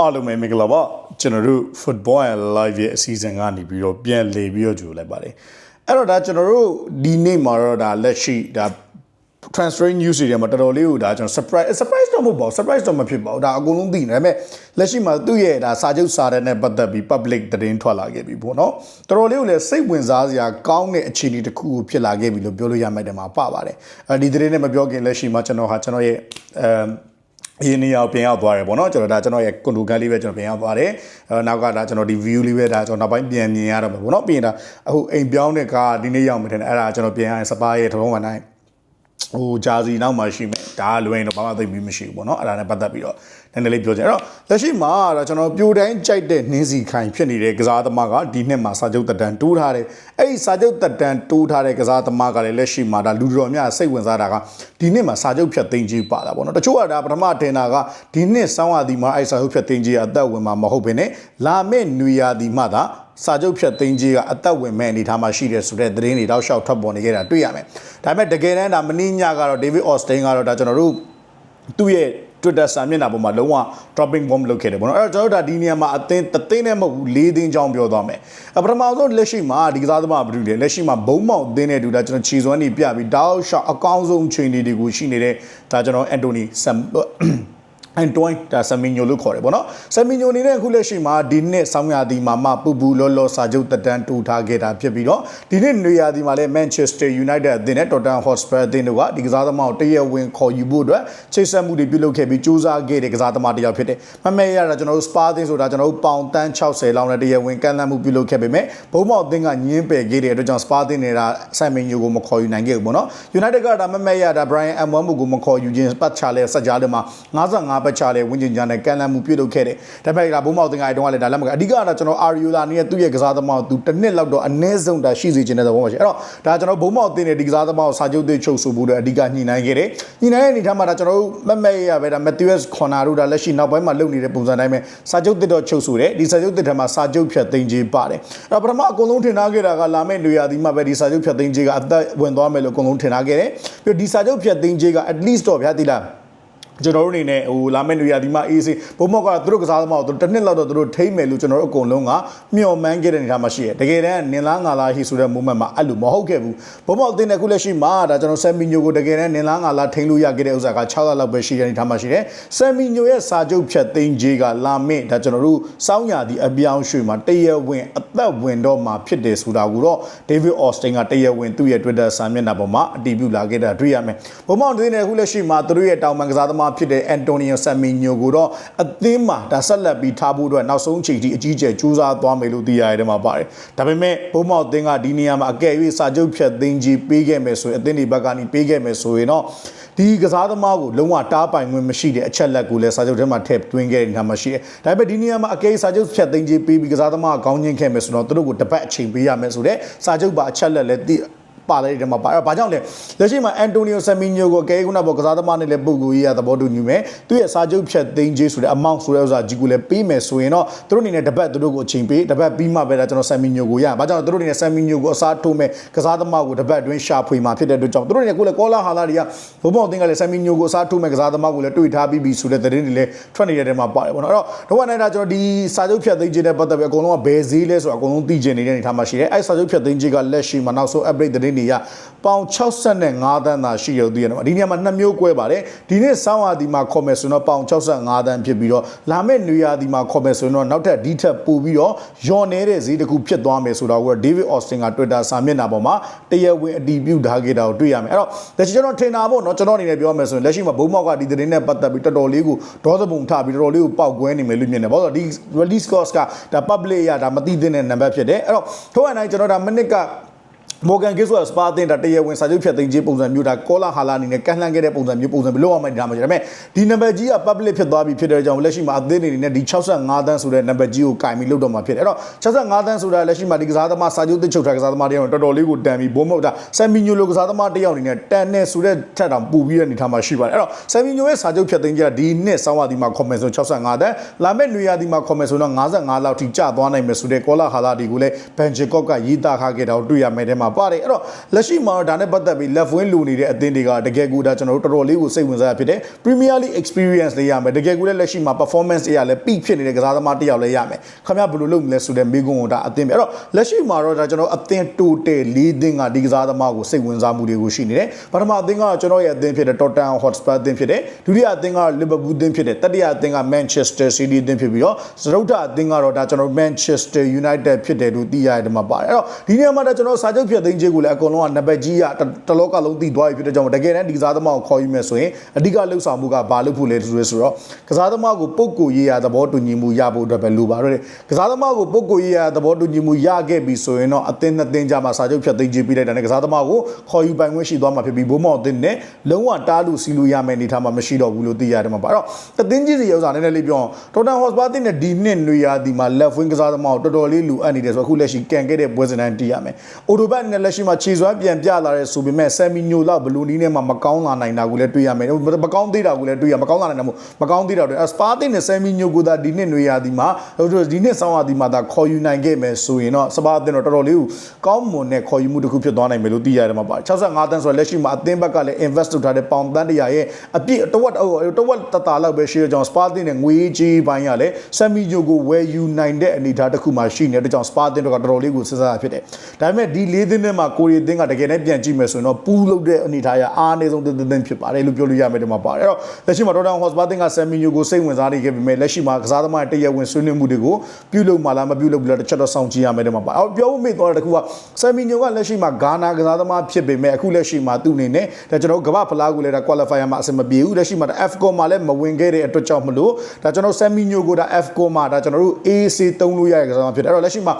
အားလုံးပဲမင်္ဂလာပါကျွန်တော်တို့ football and live ရဲ့အစီအစဉ်ကနေပြီးတော့ပြန်လည်ပြီးတော့ကြိုလိုက်ပါတယ်အဲ့တော့ဒါကျွန်တော်တို့ဒီနေ့မှာတော့ဒါလက်ရှိဒါ transfer news တွေမှာတော်တော်လေးကိုဒါကျွန်တော် surprise surprise တော့မဟုတ်ပါဘူး surprise တော့မဖြစ်ပါဘူးဒါအကုန်လုံးသိနေတယ်ဒါပေမဲ့လက်ရှိမှာသူ့ရဲ့ဒါစာချုပ်စာတမ်းနဲ့ပတ်သက်ပြီး public သတင်းထွက်လာခဲ့ပြီပေါ့နော်တော်တော်လေးကိုလည်းစိတ်ဝင်စားစရာကောင်းတဲ့အခြေအနေတစ်ခုကိုဖြစ်လာခဲ့ပြီလို့ပြောလို့ရမယ်တဲ့မှာပပါတယ်အဲဒီသတင်းနဲ့မပြောခင်လက်ရှိမှာကျွန်တော်ဟာကျွန်တော်ရဲ့အဲ အရင်နေရာကိုပြန်ရောက်သွားတယ်ပေါ့နော်ကျွန်တော်ဒါကျွန်တော်ရဲ့ကွန်ဒိုကန်လေးပဲကျွန်တော်ပြန်ရောက်သွားတယ်အဲနောက်ကဒါကျွန်တော်ဒီ view လေးပဲဒါကျွန်တော်နောက်ပိုင်းပြန်မြင်ရတော့မှာပေါ့နော်ပြီးရင်ဒါအခုအိမ်ပြောင်းတဲ့ကားဒီနေ့ရောက်မှထင်တယ်အဲ့ဒါကျွန်တော်ပြန်ရရင်စပါးရဲ့ထုံးဝန်တိုင်း ဟိုဂျာစီနောက်မှရှိမယ်ဒါကလွယ်ရင်တော့ဘာမှသိပြီးမရှိဘူးပေါ့နော်အဲ့ဒါနဲ့ပတ်သက်ပြီးတော့နည်းနည်းလေးပြောချင်အဲ့တော့လက်ရှိမှာတော့ကျွန်တော်ပြိုတိုင်းကြိုက်တဲ့နှင်းစီခိုင်ဖြစ်နေတဲ့ကစားသမားကဒီနှစ်မှာစာချုပ်တက်တန်တိုးထားတယ်အဲ့ဒီစာချုပ်တက်တန်တိုးထားတဲ့ကစားသမားကလည်းလက်ရှိမှာဒါလူတော်များစိတ်ဝင်စားတာကဒီနှစ်မှာစာချုပ်ဖြတ်သိမ်းကြီးပါတာပေါ့နော်တချို့ကဒါပထမတင်တာကဒီနှစ်စောင်းရသည်မှာအဲ့စာချုပ်ဖြတ်သိမ်းကြီးကအသက်ဝင်မှာမဟုတ်ဘဲနဲ့လာမယ့်နွေရာသီမှသာ စာချုပ်ဖြတ်သိမ်းကြီးကအသက်ဝင်မဲ့အနေထားမှာရှိတယ်ဆိုတဲ့သတင်းတွေတောက်လျှောက်ထွက်ပေါ်နေကြတာတွေ့ရမယ်ဒါပေမဲ့တကယ်တမ်းဒါမင်းညကတော့ David Austin ကတော့ဒါကျွန်တော်တို့သူ့ရဲ့ Twitter စာမျက်နှာပေါ်မှာလုံးဝ dropping bomb လုပ်ခဲ့တယ်ပေါ့နော်အဲ့တော့ကျွန်တော်တို့ဒါဒီနေရာမှာအသင်းတသိန်းနဲ့မဟုတ်ဘူး၄သိန်းချောင်းပြောသွားမယ်အပထမဆုံးလက်ရှိမှာဒီကစားသမားဘယ်သူလဲလက်ရှိမှာဘုံမောက်အသင်းနဲ့တူတာကျွန်တော်ခြေစွမ်းနေပြပြီးတောက်ရှောက်အကောင်းဆုံးချိန်တွေကိုရှိနေတဲ့ဒါကျွန်တော်အန်တိုနီဆမ် အန်တွိုင်းဒါဆမီညိုလို့ခေါ်တယ်ဗောနော်ဆမီညိုအနေနဲ့အခုလက်ရှိမှာဒီနှစ်ဆောင်းရာသီမှာမှပူပူလောလောစာချုပ်တက်တန်းတူထားခဲ့တာဖြစ်ပြီးတော့ဒီနှစ်နွေရာသီမှာလည်း Manchester United အသင်းနဲ့ Tottenham Hotspur အသင်းတို့ကဒီကစားသမားကိုတရက်ဝင်ခေါ်ယူဖို့အတွက်ချိတ်ဆက်မှုတွေပြုလုပ်ခဲ့ပြီးစူးစမ်းခဲ့တဲ့ကစားသမားတစ်ယောက်ဖြစ်တယ်။မမဲရတာကျွန်တော်တို့ Spa အသင်းဆိုတာကျွန်တော်တို့ပေါင်တန်း60လောက်နဲ့တရက်ဝင်ကန့်လန့်မှုပြုလုပ်ခဲ့ပေမဲ့ဘုံမောက်အသင်းကညင်းပယ်ခဲ့တဲ့အတွက်ကြောင့် Spa အသင်းနေတာဆမ်မီညိုကိုမခေါ်ယူနိုင်ခဲ့ဘူးဗောနော်။ United ကဒါမမဲရတာ Brian M1 ကိုမခေါ်ယူခြင်းပတ်ချလဲဆက်ကြားထဲမှာ55ပတ်ချလဲဝင်းကျင်ကြနဲ့ကန်လန်မှုပြုတ်လုပ်ခဲ့တယ်။ဒါပေမဲ့ဒါဘုံမောက်တင်ကအဲတုန်းကလည်းဒါလက်မကအဓိကတော့ကျွန်တော်အာရီယိုလာနေရဲ့သူ့ရဲ့ကစားသမားကိုသူတစ်နှစ်လောက်တော့အနည်းဆုံးဒါရှိစေချင်တဲ့သဘောပါရှိ။အဲ့တော့ဒါကျွန်တော်ဘုံမောက်တင်တဲ့ဒီကစားသမားကိုစာချုပ်သွေးချုပ်ဆိုဖို့အတွက်အဓိကညှိနှိုင်းခဲ့တယ်။ညှိနှိုင်းတဲ့အနေထားမှာဒါကျွန်တော်တို့မမက်ရပဲဒါမက်သီးယပ်စ်ခွန်နာတို့ဒါလက်ရှိနောက်ပိုင်းမှာလုပ်နေတဲ့ပုံစံတိုင်းပဲစာချုပ်တစ်တော့ချုပ်ဆိုတယ်။ဒီစာချုပ်တစ်ထဲမှာစာချုပ်ဖြတ်သိမ်းခြင်းပါတယ်။အဲ့တော့ပထမအကုန်လုံးထင်ထားခဲ့တာကလာမယ့်နေရာဒီမှာပဲဒီစာချုပ်ဖြတ်သိမ်းခြင်းကအသက်ဝင်သွားမယ်လို့အကုန်လုံးထင်ထားခဲ့တယ်။ပြီးတော့ဒီစာချုပ်ဖြတ်သိမ်းခြင်းက at least တော့ဗျာတိလား ကျွန်တော်တို့အနေနဲ့ဟိုလာမယ့်နေရာဒီမှာအေးစေးဘုံမောက်ကသူတို့ကစားသမားကိုသူတစ်နှစ်လောက်တော့သူတို့ထိမ့်မယ်လို့ကျွန်တော်တို့အကုန်လုံးကမျှော်မှန်းခဲ့တဲ့အနေအထားမှာရှိတယ်တကယ်တမ်းနင်လားငါလားဟိဆိုတဲ့ moment မှာအဲ့လိုမဟုတ်ခဲ့ဘူးဘုံမောက်အသင်းနဲ့ခုလက်ရှိမှာဒါကျွန်တော်ဆမ်မီညိုကိုတကယ်တမ်းနင်လားငါလားထိမ့်လို့ရခဲ့တဲ့ဥစ္စာက6လလောက်ပဲရှိတဲ့အနေအထားမှာရှိတယ်ဆမ်မီညိုရဲ့စာချုပ်ဖြတ်သိမ်းခြင်းကလာမယ့်ဒါကျွန်တော်တို့စောင်းရသည်အပြောင်းရွှေ့မှာတရဝင်အသက်ဝင်တော့မှာဖြစ်တယ်ဆိုတာကိုတော့ David Austin ကတရဝင်သူ့ရဲ့ Twitter စာမျက်နှာပေါ်မှာအတည်ပြုလာခဲ့တာတွေ့ရမယ်ဘုံမောက်အသင်းနဲ့ခုလက်ရှိမှာသူတို့ရဲ့တောင်ပန်ကစားသမားဖြစ်တဲ့ Antonio နီယိုဆမ်မီညိုကိုတော့အသင်းမှာဒါဆက်လက်ပြီးထားဖို့အတွက်နောက်ဆုံးချိန်ထိအကြီးကျယ်ကြိုးစားသွားမယ်လို့သိရတယ်မှာပါတယ်။ဒါပေမဲ့ဘုံမောက်အသင်းကဒီနေရာမှာအကယ်၍စာချုပ်ဖြတ်သိမ်းကြီးပေးခဲ့မယ်ဆိုရင်အသင်းဒီဘက်ကနေပေးခဲ့မယ်ဆိုရင်တော့ဒီကစားသမားကိုလုံးဝတားပိုင်ခွင့်မရှိတဲ့အချက်လက်ကိုလည်းစာချုပ်ထဲမှာထည့်သွင်းခဲ့တဲ့နေရာမှာရှိတယ်။ဒါပေမဲ့ဒီနေရာမှာအကယ်၍စာချုပ်ဖြတ်သိမ်းကြီးပေးပြီးကစားသမားကကောင်းချင်းခဲ့မယ်ဆိုတော့သူတို့ကိုတစ်ပတ်အချိန်ပေးရမယ်ဆိုတဲ့စာချုပ်ပါအချက်လက်လည်းသိ ပါလိုက်တယ်မှာပါအဲ့တော့ဘာကြောင့်လဲလက်ရှိမှာအန်တိုနီယိုဆမ်မီညိုကိုကဲခုနပေါ်ကစားသမားနဲ့လည်းပုံကိုကြီးရသဘောတူညီမယ်သူရဲ့စာချုပ်ဖြတ်သိမ်းခြင်းဆိုတဲ့အမောင့်ဆိုတဲ့ဥစ္စာကြီးကိုလည်းပေးမယ်ဆိုရင်တော့သူတို့အနေနဲ့တပတ်သူတို့ကိုအချိန်ပေးတပတ်ပြီးမှပဲဒါကျွန်တော်ဆမ်မီညိုကိုရဘာကြောင့်လဲသူတို့အနေနဲ့ဆမ်မီညိုကိုအစားထိုးမယ်ကစားသမားကိုတပတ်အတွင်းရှာဖွေမှာဖြစ်တဲ့အတွက်ကြောင့်သူတို့အနေနဲ့ကိုလည်းကောလာဟာလာတွေကဘုံဘောင်တင်ကလည်းဆမ်မီညိုကိုအစားထိုးမယ်ကစားသမားကိုလည်းတွေ့ထားပြီးပြီဆိုတဲ့သတင်းတွေလည်းထွက်နေတဲ့တဲမှာပါတယ်ပေါ့နော်အဲ့တော့တော့ကနေဒါကျွန်တော်ဒီစာချုပ်ဖြတ်သိမ်းခြင်းနဲ့ပတ်သက်ပြီးအကုန်လုံးကဘယ်ဈေးလဲဆိုတော့အကုန်လုံးသိကျင်နေတဲ့အနေထားမှာရှိတယ်အဲ့စာချုပ်ဖြတ်သိမ်းခြင်းကလက်ရှိမှာနောက်ဆုံး update သတင်းတွေရပေါင်65တန်းသာရှိရုံတည်ရတယ်ဒီနေရာမှာနှစ်မျိုး꿰ပါတယ်ဒီနေ့စောင်းရာဒီမှာခေါ်မယ်ဆိုတော့ပေါင်65တန်းဖြစ်ပြီးတော့လာမယ့်နွေရာဒီမှာခေါ်မယ်ဆိုတော့နောက်ထပ်ဒီထက်ပိုပြီးတော့ယွန်နေတဲ့ဈေးတစ်ခုဖြစ်သွားမယ်ဆိုတာကို David Austin က Twitter စာမျက်နှာပေါ်မှာတရားဝင်အတည်ပြုထားခဲ့တာကိုတွေ့ရမယ်အဲ့တော့ဒါကျွန်တော်ထင်တာပေါ့နော်ကျွန်တော်အနေနဲ့ပြောမယ်ဆိုရင်လက်ရှိမှာဘုံမောက်ကဒီသတင်းနဲ့ပတ်သက်ပြီးတော်တော်လေးကိုဒေါသပုံထပြီးတော်တော်လေးကိုပောက်ကွဲနေမယ်လို့မြင်တယ်ဘာလို့လဲဒီ release cost ကဒါ public ရဒါမသိတဲ့နံပါတ်ဖြစ်တယ်အဲ့တော့ထို့အနိုင်ကျွန်တော်ဒါမိနစ်က မော်ဂန်ဂစ်ဆိုတာစပါတင်တာတရဝင်စာချုပ်ဖြတ်သိမ်းခြင်းပုံစံမျိုးဒါကောလာဟာလာအနေနဲ့ကန်လှန်ခဲ့တဲ့ပုံစံမျိုးပုံစံဘယ်လိုမှမဒါမှဒါပေမဲ့ဒီနံပါတ်ကြီးက public ဖြစ်သွားပြီဖြစ်တဲ့ကြောင့်လက်ရှိမှာအသင်းအနေနဲ့ဒီ65တန်းဆိုတဲ့နံပါတ်ကြီးကိုကင်ပြီးလုပ်တော့မှာဖြစ်တယ်အဲ့တော့65တန်းဆိုတာလက်ရှိမှာဒီကစားသမားစာချုပ်တစ်ချုပ်ထားကစားသမားတယောက်တော်တော်လေးကိုတန်ပြီးဘုံမဟုတ်ဒါဆမ်မီညိုလိုကစားသမားတယောက်အနေနဲ့တန်နေဆိုတဲ့ထက်တောင်ပူပြီးတဲ့အနေထားမှာရှိပါတယ်အဲ့တော့ဆမ်မီညိုရဲ့စာချုပ်ဖြတ်သိမ်းခြင်းကဒီနှစ်ဆောင်းဝါဒီမှာခေါ်မယ်ဆို65တန်းလာမယ့်နွေရာသီမှာခေါ်မယ်ဆိုတော့55လောက်ထိကျသွားနိုင်မယ်ဆိုတဲ့ကောလာဟာလာဒီကိုလည်းဘန်ဂျီကော့ကရေးသားခခဲ့တာကိုတွေ့ရမယ်တဲ့မှာမှာပါတယ်အဲ့တော့လက်ရှိမှာတော့ဒါနဲ့ပတ်သက်ပြီး left wing လူနေတဲ့အသင်းတွေကတကယ်ကူဒါကျွန်တော်တို့တော်တော်လေးကိုစိတ်ဝင်စားရဖြစ်တယ် Premier League experience လေးရမယ်တကယ်ကူလည်းလက်ရှိမှာ performance တွေကလည်း peak ဖြစ်နေတဲ့ကစားသမားတစ်ယောက်လည်းရမယ်ခင်ဗျာဘယ်လိုလုပ်မလဲဆိုတဲ့မိကုံကိုဒါအသင်းပဲအဲ့တော့လက်ရှိမှာတော့ဒါကျွန်တော်အသင်း total ၄သင်းကဒီကစားသမားကိုစိတ်ဝင်စားမှုတွေကိုရှိနေတယ်ပထမအသင်းကတော့ကျွန်တော်ရဲ့အသင်းဖြစ်တဲ့ Tottenham Hotspur အသင်းဖြစ်တယ်ဒုတိယအသင်းက Liverpool အသင်းဖြစ်တယ်တတိယအသင်းက Manchester City အသင်းဖြစ်ပြီးတော့စတုတ္ထအသင်းကတော့ဒါကျွန်တော် Manchester United ဖြစ်တယ်လို့သိရတယ်ဒီမှာပါတယ်အဲ့တော့ဒီနေရာမှာဒါကျွန်တော်စာချုပ်ဖြစ်သိမ်းခြင်းကိုလည်းအကုန်လုံးကနံပါတ်ကြီးကတလောကလုံးသိသွားပြီဖြစ်တဲ့ကြောင့်တကယ်တမ်းဒီကစားသမားကိုခေါ်ယူမယ်ဆိုရင်အဓိကလှုပ်ဆောင်မှုကဘာလို့ဖို့လဲဆိုရဲဆိုတော့ကစားသမားကိုပုတ်ကိုရေးရသဘောတူညီမှုရဖို့အတွက်ပဲလိုပါတော့တယ်ကစားသမားကိုပုတ်ကိုရေးရသဘောတူညီမှုရခဲ့ပြီဆိုရင်တော့အသင်းနှစ်သင်းကြမှာစာချုပ်ဖြတ်သိမ်းခြင်းပြီးလိုက်တာနဲ့ကစားသမားကိုခေါ်ယူပိုင်ခွင့်ရှိသွားမှာဖြစ်ပြီးဘိုးမောင်အသင်းနဲ့လုံးဝတားလို့စီလို့ရမယ်အနေထားမှာမရှိတော့ဘူးလို့သိရတယ်မှာပါအဲ့တော့အသင်းကြီးစီဥစ္စာနည်းနည်းလေးပြောအောင်တော်တန်ဟော့စပါတင်နဲ့ဒီနှစ်နွေရာသီမှာ left wing ကစားသမားကိုတော်တော်လေးလူအပ်နေတယ်ဆိုတော့အခုလက်ရှိကန်ခဲ့တဲ့ပွဲစဉ်တိုင်းတည်ရမယ်။အိုတိုဘတ်နဲ့လက်ရှိမှာခြေစွမ်းပြန်ပြလာတဲ့ဆိုပေမဲ့ဆယ်မီညိုလောက်ဘလူးနီးနဲ့မှမကောင်းလာနိုင်တာကိုလည်းတွေ့ရမယ်။မကောင်းသေးတာကိုလည်းတွေ့ရမကောင်းလာနိုင်တာမို့မကောင်းသေးတာတွေအစပါတင်နဲ့ဆယ်မီညိုကိုသာဒီနှစ်နွေရာသီမှာဒီနှစ်ဆောင်းရာသီမှာသာခေါ်ယူနိုင်ခဲ့မယ်ဆိုရင်တော့စပါတင်တော့တော်တော်လေးကိုကောင်းမွန်တဲ့ခေါ်ယူမှုတစ်ခုဖြစ်သွားနိုင်မယ်လို့သိရတယ်မှာပါ65တန်းဆိုတော့လက်ရှိမှာအသင်းဘက်ကလည်း invest လုပ်ထားတဲ့ပေါင်တန်းတရာရဲ့အပြည့်တဝက်တဝက်တတာလောက်ပဲရှိရကြောင်းစပါတင်နဲ့ငွေကြီးပိုင်းကလည်းဆယ်မီညိုကိုဝယ်ယူနိုင်တဲ့အနေအထားတစ်ခုမှရှိနေတဲ့ကြောင့်စပါတင်တော့တော်တော်လေးကိုစစ်စားဖြစ်တယ်ဒါပေမဲ့ဒီလေးသင်းထဲမှာကိုရီအသင်းကတကယ်နဲ့ပြန်ကြည့်မယ်ဆိုရင်တော့ပူးလုပ်တဲ့အနေအထားရအားအနည်းဆုံးသင်းသင်းဖြစ်ပါတယ်လို့ပြောလို့ရမယ်ဒီမှာပါတယ်အဲ့တော့လက်ရှိမှာတော်တော်ဟော့စပါတင်ကဆယ်မီညိုကိုစိတ်ဝင်စားနေခဲ့ပေမဲ့လက်ရှိမှာကစားသမားရဲ့တရားဝင်ဆွေးနွေးမှုတွေကိုပြုလုပ်မှလားမပြုလုပ်ဘူးလားတစ်ချက်တော့စောင့်ကြည့်ရမယ်ဒီမှာပါအော်ပြောဖို့မေ့သွားတဲ့တစ်ခုကဆယ်မီညိုကလက်ရှိမှာဂါနာကစားသမားဖြစ်ပေမဲ့အခုလက်ရှိမှာသူ့အနေနဲ့ဒါကျွန်တော်ကမ္ဘာဖလားကိုလည်းဒါ qualifier မှာအဆင်မပြေဘူးလက်ရှိမှာဒါ F-com မှာလည်းမဝင်ခဲ့တဲ့အတွက်ကြောင့်မလို့ဒါကျွန်တော်ဆယ်မီညိုကိုဒါ F-com မှာဒါကျွန်တော်တို့ AC သုံးလို့ရတဲ့ကစားသမားဖြစ်တယ်အဲ့တော့လက်ရှိမှာ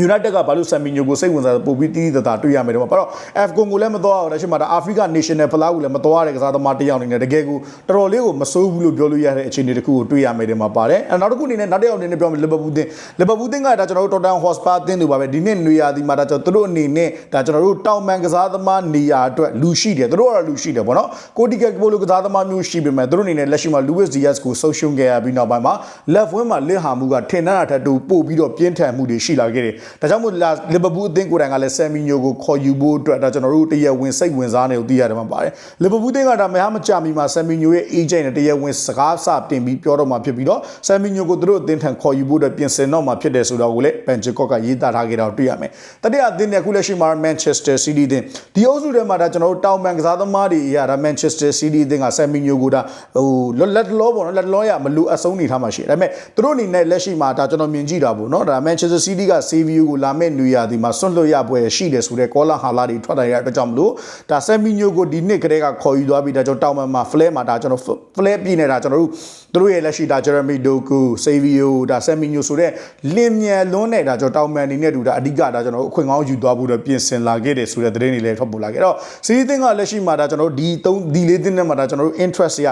United ကဘာလို့ဆမ်မီညိုကိုစိတ်ဝင်စားပို့ပြီးတီးတီးတတာတွေ့ရမယ်တော့ဘာလို့ F ကွန်ကိုလည်းမတော်အောင်ဒါရှိမှဒါ Africa National ဖလားကိုလည်းမတော်ရတဲ့ကစားသမားတစ်ယောက်အနေနဲ့တကယ်ကိုတော်တော်လေးကိုမစိုးဘူးလို့ပြောလို့ရတဲ့အခြေအနေတစ်ခုကိုတွေ့ရမယ်ဒီမှာပါတယ်အဲနောက်တစ်ခုအနေနဲ့နောက်တစ်ယောက်အနေနဲ့ပြောမယ်လီဗာပူးတင်လီဗာပူးတင်ကဒါကျွန်တော်တို့ Tottenham Hotspur အသင်းတို့ပါပဲဒီနှစ်နွေရာသီမှာဒါကျွန်တော်တို့အနေနဲ့ဒါကျွန်တော်တို့တောင်ပန်ကစားသမားနေရာအတွက်လူရှိတယ်တို့ကတော့လူရှိတယ်ပေါ့နော်ကိုတီကက်ဘိုလိုကစားသမားမျိုးရှိပေမဲ့တို့အနေနဲ့လက်ရှိမှာ Luis Diaz ကိုဆုပ်ရှုံခဲ့ရပြီးနောက်ပိုင်းမှာ left wing မှာလစ်ဟာမှုကထင်တာထက်တူပို့ပြီးတော့ပြင်းထန်မှုတွေရှိလာခဲ့တယ်ဒါကြောင့်မို့လီဗာပူးအသင်းကိုယ်တိုင်ကလည်းဆယ်မီညိုကိုခေါ်ယူဖို့အတွက်ဒါကျွန်တော်တို့တရားဝင်စိတ်ဝင်စားနေလို့သိရတယ်မှာပါတယ်လီဗာပူးအသင်းကဒါမဟာမကြမီမှာဆယ်မီညိုရဲ့ agent နဲ့တရားဝင်စကားစတင်ပြီးပြောတော့မှာဖြစ်ပြီးတော့ဆယ်မီညိုကိုသူတို့အသင်းထံခေါ်ယူဖို့အတွက်ပြင်ဆင်တော့မှာဖြစ်တယ်ဆိုတော့ကိုလည်းဘန်ဂျကော့ကရေးသားထားခဲ့တော့တွေ့ရမယ်တတိယအသင်းနဲ့အခုလက်ရှိမှာ Manchester City အသင်းဒီအုပ်စုထဲမှာဒါကျွန်တော်တို့တောင်ပန်ကစားသမားတွေအရာဒါ Manchester City အသင်းကဆယ်မီညိုကိုဒါဟိုလက်လောပေါ့နော်လက်လောရမလူအဆုံးနေထားမှာရှိတယ်ဒါပေမဲ့သူတို့အနေနဲ့လက်ရှိမှာဒါကျွန်တော်မြင်ကြည့်တာပေါ့နော်ဒါ Manchester City က Savio ကိုလာမဲ့နွေရာသီမှာဆွန့်လွတ်ရပွဲရှိတယ်ဆိုတဲ့ကောလာဟာလာတွေထွက်လာရတဲ့အတွက်ကြောင့်မလို့ဒါဆယ်မီညိုကိုဒီနှစ်ကတည်းကခေါ်ယူသွားပြီးဒါကျွန်တော်တောင်ပန်မှာ flare မှာဒါကျွန်တော် flare ပြနေတာကျွန်တော်တို့သူတို့ရဲ့လက်ရှိဒါ Jeremy Doku Savio ဒါဆယ်မီညိုဆိုတဲ့လင်းမြန်လွန်းတဲ့ဒါကျွန်တော်တောင်ပန်အနေနဲ့တူဒါအဓိကဒါကျွန်တော်အခွင့်ကောင်းယူသွားဖို့တော့ပြင်ဆင်လာခဲ့တယ်ဆိုတဲ့သတင်းတွေလည်းထွက်ပေါ်လာခဲ့တော့စီးသင်းကလက်ရှိမှာဒါကျွန်တော်တို့ဒီ3ဒီလေးသင်းနဲ့မှာဒါကျွန်တော်တို့ interest ရ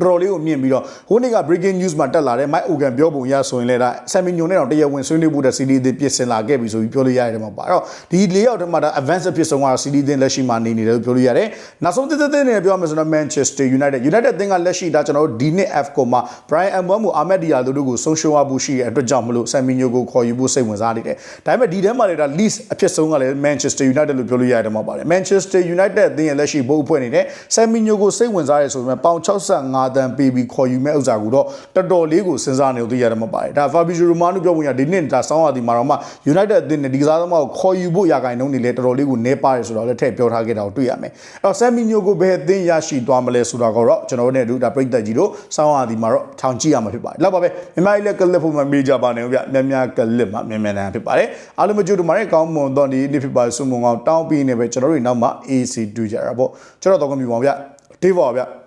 တော်တော်လေးကိုမြင်ပြီးတော့ဟိုနေ့က breaking news မှာတက်လာတဲ့ Mike Ogan ပြောပုံရဆိုရင်လည်းဒါဆမ်မီညိုနဲ့တော့တရားဝင်ဆွေးနွေးဖို့တဲ့ CD သစ်ပြင်ဆင်လာခဲ့ပြီဆိုပြီးပြောလို့ရတယ်မှာပါအဲ့တော့ဒီ၄ယောက်တည်းမှာဒါ advance ဖြစ်ဆုံးကတော့ CD သင်းလက်ရှိမှာနေနေတယ်လို့ပြောလို့ရတယ်နောက်ဆုံးတစ်သက်သက်နဲ့ပြောမယ်ဆိုတော့ Manchester United United သင်းကလက်ရှိဒါကျွန်တော်တို့ဒီနှစ် F ကိုမှာ Brian Mbeumo Ahmed Diallo တို့ကိုဆုံးရှုံးရဖို့ရှိတဲ့အတွက်ကြောင့်မလို့ဆမ်မီညိုကိုခေါ်ယူဖို့စိတ်ဝင်စားနေတယ်ဒါပေမဲ့ဒီထဲမှာလည်းဒါ least အဖြစ်ဆုံးကလည်း Manchester United လို့ပြောလို့ရတယ်မှာပါတယ် Manchester United သင်းရဲ့လက်ရှိဘုတ်အဖွဲ့နေတဲ့ဆမ်မီညိုကိုစိတ်ဝင်စားရဲဆိုပေမဲ့ပေါင်65တန်းပေးပြီးခေါ်ယူမဲ့ဥစ္စာကိုတော့တော်တော်လေးကိုစဉ်းစားနေလို့သိရတယ်မှာပါတယ်ဒါ Fabrizio Romano ပြောဝင်ရဒီနှစ်ဒါဆောင်းရသည်မှာတော့မှ United အသင်းနဲ့ဒီကစားသမားကိုခေါ်ယူဖို့ရာဂိုင်နှုန်းတွေလည်းတော်တော်လေးကိုနေပါတယ်ဆိုတော့လည်းထည့်ပြောထားခဲ့တာကိုတွေ့ရမယ်အဲ့တော့ဆမ်မီညိုကိုဘယ်အသင်းရရှိသွားမလဲဆိုတာကတော့ကျွန်တော်တို့နဲ့အတူဒါပြိသက်ကြီးတို့ဆောင်းရသည်မှာတော့ထောင်ကြည့်ရမှာဖြစ်ပါတယ်လောက်ပါပဲမြန်မာပြည်လက်ကလစ်ဖို့မမေးကြပါနဲ့ဗျများများကလစ်မှာမြန်မြန်တန်းဖြစ်ပါတယ်အားလုံးမကြိုးတူမှာလည်းကောင်းမွန်တော့ဒီနေ့ဖြစ်ပါဆုမွန်ကောင်းတောင်းပြီးနေပဲကျွန်တော်တို့နောက်မှ AC တူကြတာပေါ့ကျွန်တော်တော့ကောင်းပြီပါဗျတေးပါဗျ